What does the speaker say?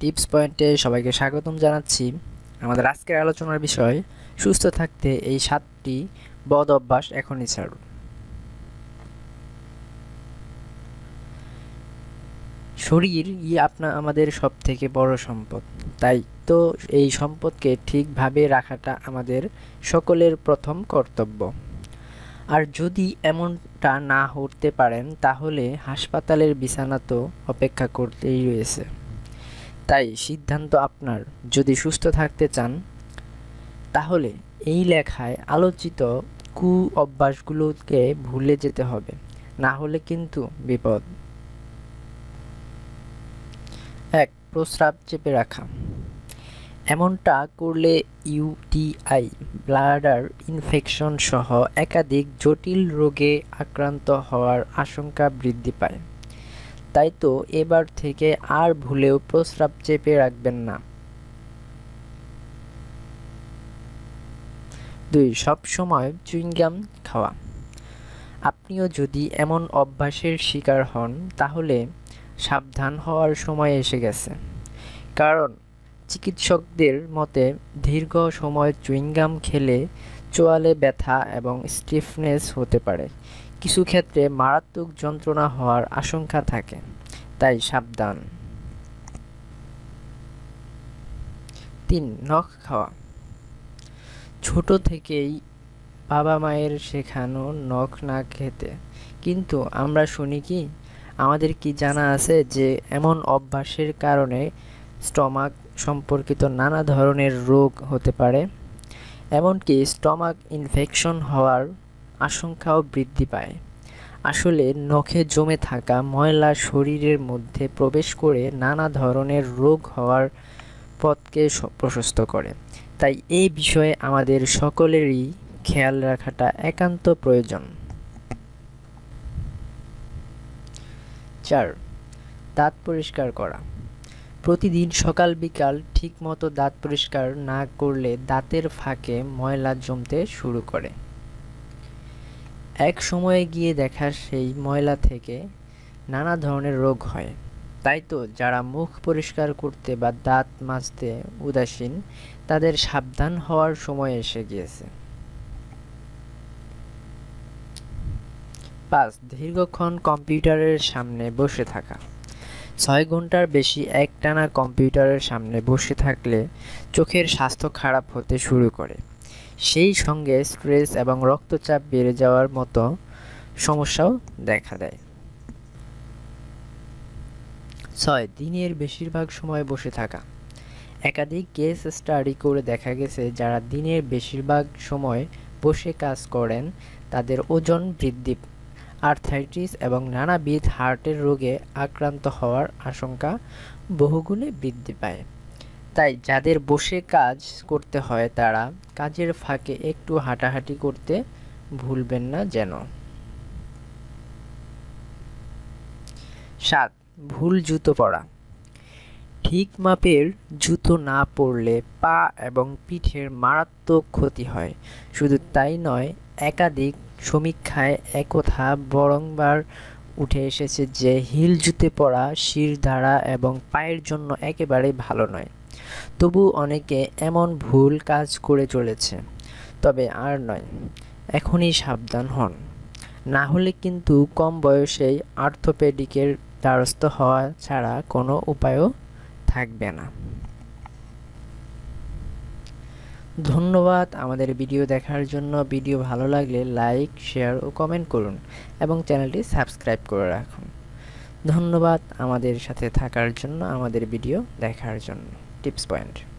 Tips পয়েন্টে সবাইকে স্বাগতম জানাচ্ছি। আমাদের আজকের আলোচনার বিষয়, সুস্থ থাকতে এই সাতটি বদ অভ্যাস এখনই ছাড়ুন। শরীর ই আপনা আমাদের সব থেকে বড় সম্পদ। তাই তো এই সম্পদকে ঠিকভাবে রাখাটা আমাদের সকলের প্রথম কর্তব্য। আর যদি এমনটা না হতে পারেন, তাহলে হাসপাতালের বিছানা তো অপেক্ষা করতেই রয়েছে। তাই সিদ্ধান্ত আপনার। যদি সুস্থ থাকতে চান, তাহলে এই লেখায় আলোচিত কু অভ্যাসগুলোকে ভুলে যেতে হবে, না হলে কিন্তু বিপদ। এক, প্রস্রাব চেপে রাখা। এমনটা করলে ইউটিআই ব্লাডার ইনফেকশন সহ একাধিক জটিল রোগে আক্রান্ত হওয়ার আশঙ্কা বৃদ্ধি পায়। তাই তো এবার থেকে আর ভুলেও প্রস্রাব চেপে রাখবেন না। দুই, সব সময় চুইংগাম খাওয়া। আপনিও যদি এমন অভ্যাসের শিকার হন, তাহলে সাবধান হওয়ার সময় এসে গেছে। কারণ, চিকিৎসকদের মতে দীর্ঘ সময় চুইংগাম খেলে চোয়ালে ব্যথা এবং স্টিফনেস হতে পারে। কিছু ক্ষেত্রে মারাত্মক যন্ত্রণা হওয়ার আশঙ্কা থাকে, তাই সাবধান। তিন, নখ খাওয়া। ছোট থেকেই বাবা মায়ের শেখানো নখ না খেতে। কিন্তু আমরা শুনি কি, আমাদের কি জানা আছে যে এমন অভ্যাসের কারণে স্টমাক সম্পর্কিত নানা ধরনের রোগ হতে পারে? এমনকি স্টমাক ইনফেকশন হওয়ার আশঙ্কাও বৃদ্ধি পায়। আসলে নখে জমে থাকা ময়লা শরীরের মধ্যে প্রবেশ করে নানা ধরনের রোগ হওয়ার পথকে প্রশস্ত করে। তাই এই বিষয়ে আমাদের সকলেরই খেয়াল রাখাটা একান্ত প্রয়োজন। চার, দাঁত পরিষ্কার করা। প্রতিদিন সকাল বিকাল ঠিকমতো দাঁত পরিষ্কার না করলে দাঁতের ফাঁকে ময়লা জমতে শুরু করে। এক সময়ে গিয়ে দেখা সেই ময়লা থেকে নানা ধরনের রোগ হয়। তাই তো যারা মুখ পরিষ্কার করতে বা দাঁত মাজতে উদাসীন, তাদের সাবধান হওয়ার সময় এসে গিয়েছে। পাঁচ, দীর্ঘক্ষণ কম্পিউটারের সামনে বসে থাকা। ছয় ঘণ্টার বেশি একটানা কম্পিউটারের সামনে বসে থাকলে চোখের স্বাস্থ্য খারাপ হতে শুরু করে। সেই সঙ্গে স্ট্রেস এবং রক্তচাপ বেড়ে যাওয়ার মতো সমস্যাও দেখা দেয়। ছয়, দিনের বেশিরভাগ সময় বসে থাকা। একাধিক কেস স্টাডি করে দেখা গেছে, যারা দিনের বেশিরভাগ সময় বসে কাজ করেন, তাদের ওজন বৃদ্ধি আর্থাইটিস এবং নানাবিধ হার্টের রোগে আক্রান্ত হওয়ার আশঙ্কা বহুগুণে বৃদ্ধি পায়। তাই যাদের বসে কাজ করতে হয় তারা কাজের ফাঁকে একটু হাঁটাহাঁটি করতে ভুলবেন না যেন। সাত, ভুল জুতো পরা। ঠিক মাপের জুতো না পরলে পা এবং পিঠের মারাত্মক ক্ষতি হয়। শুধু তাই নয়, একাধিক সমীক্ষায় একথা বরংবার উঠে এসেছে যে, হিল জুতে পরা শিরদাঁড়া এবং পায়ের জন্য একেবারেই ভালো নয়। তবু অনেকে এমন ভুল কাজ করে চলেছে, তবে আর নয়, এখনই সাবধান হন। না হলে কিন্তু কম বয়সেই আর্থোপেডিকের দ্বারস্থ হওয়া ছাড়া কোনো উপায়ও থাকবে না। ধন্যবাদ আমাদের ভিডিও দেখার জন্য। ভিডিও ভালো লাগলে লাইক, শেয়ার ও কমেন্ট করুন এবং চ্যানেলটি সাবস্ক্রাইব করে রাখুন। ধন্যবাদ আমাদের সাথে থাকার জন্য, আমাদের ভিডিও দেখার জন্য। Tips point.